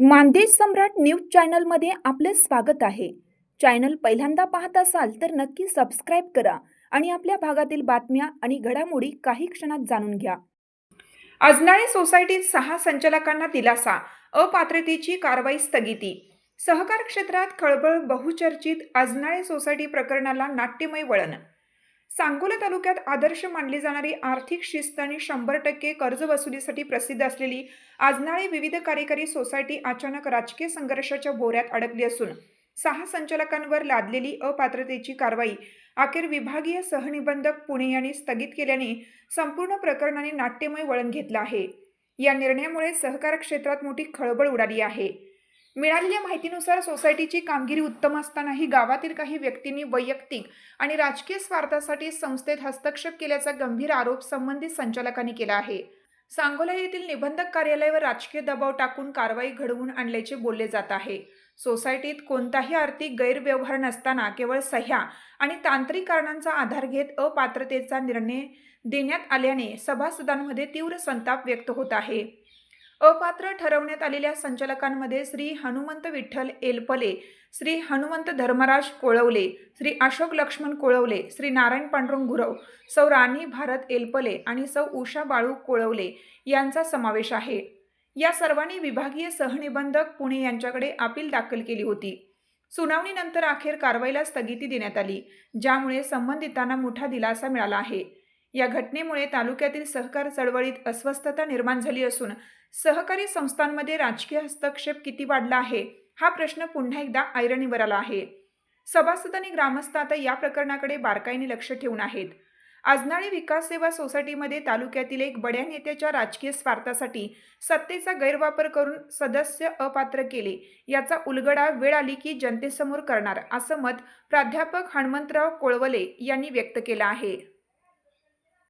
मानदेश सम्राट news चॅनलमध्ये आपले स्वागत आहे. चॅनल पहिल्यांदा पाहत असाल तर नक्की सबस्क्राईब करा आणि आपल्या भागातील बातम्या आणि घडामोडी काही क्षणात जाणून घ्या. अजनाळे सोसायटीत सहा संचालकांना दिलासा अपात्रतेची कारवाई स्थगिती. सहकार क्षेत्रात खळबळ बहुचर्चित अजनाळे सोसायटी प्रकरणाला नाट्यमय वळण सांगोला तालुक्यात आदर्श मानली जाणारी आर्थिक शिस्त आणि शंभर टक्के कर्ज वसुलीसाठी प्रसिद्ध असलेली आजनाळी विविध कार्यकारी सोसायटी अचानक राजकीय संघर्षाच्या बोऱ्यात अडकली असून सहा संचालकांवर लादलेली अपात्रतेची कारवाई अखेर विभागीय सहनिबंधक पुणे यांनी स्थगित केल्याने संपूर्ण प्रकरणाने नाट्यमय वळण घेतलं आहे. या निर्णयामुळे सहकार क्षेत्रात मोठी खळबळ उडाली आहे. मिळालेल्या माहितीनुसार सोसायटीची कामगिरी उत्तम असतानाही गावातील काही व्यक्तींनी वैयक्तिक आणि राजकीय स्वार्थासाठी संस्थेत हस्तक्षेप केल्याचा गंभीर आरोप संबंधित संचालकांनी केला आहे. सांगोला येथील निबंधक कार्यालयावर राजकीय दबाव टाकून कारवाई घडवून आणल्याचे बोलले जात आहे. सोसायटीत कोणताही आर्थिक गैरव्यवहार नसताना केवळ सह्या आणि तांत्रिक कारणांचा आधार घेत अपात्रतेचा निर्णय देण्यात आल्याने सभासदांमध्ये तीव्र संताप व्यक्त होत आहे. अपात्र ठरवण्यात आलेल्या संचालकांमध्ये श्री हनुमंत विठ्ठल एलपले श्री हनुमंत धर्मराज कोळवले श्री अशोक लक्ष्मण कोळवले श्री नारायण पांडुरंग गुरव सौ राणी भारत एलपले आणि सौ उषा बाळू कोळवले यांचा समावेश आहे. या सर्वांनी विभागीय सहनिबंधक पुणे यांच्याकडे अपील दाखल केली होती. सुनावणीनंतर अखेर कारवाईला स्थगिती देण्यात आली ज्यामुळे संबंधितांना मोठा दिलासा मिळाला आहे. या घटनेमुळे तालुक्यातील सहकार चळवळीत अस्वस्थता निर्माण झाली असून सहकारी संस्थांमध्ये राजकीय हस्तक्षेप किती वाढला आहे हा प्रश्न पुन्हा एकदा ऐरणीवर आला आहे. सभासद आणि ग्रामस्थ आता या प्रकरणाकडे बारकाईने लक्ष ठेवून आहेत. आजनाळी विकास सेवा सोसायटीमध्ये तालुक्यातील एक बड्या नेत्याच्या राजकीय स्वार्थासाठी सत्तेचा गैरवापर करून सदस्य अपात्र केले याचा उलगडा वेळ आली की जनतेसमोर करणार असं मत प्राध्यापक हणमंतराव कोळवले यांनी व्यक्त केलं आहे.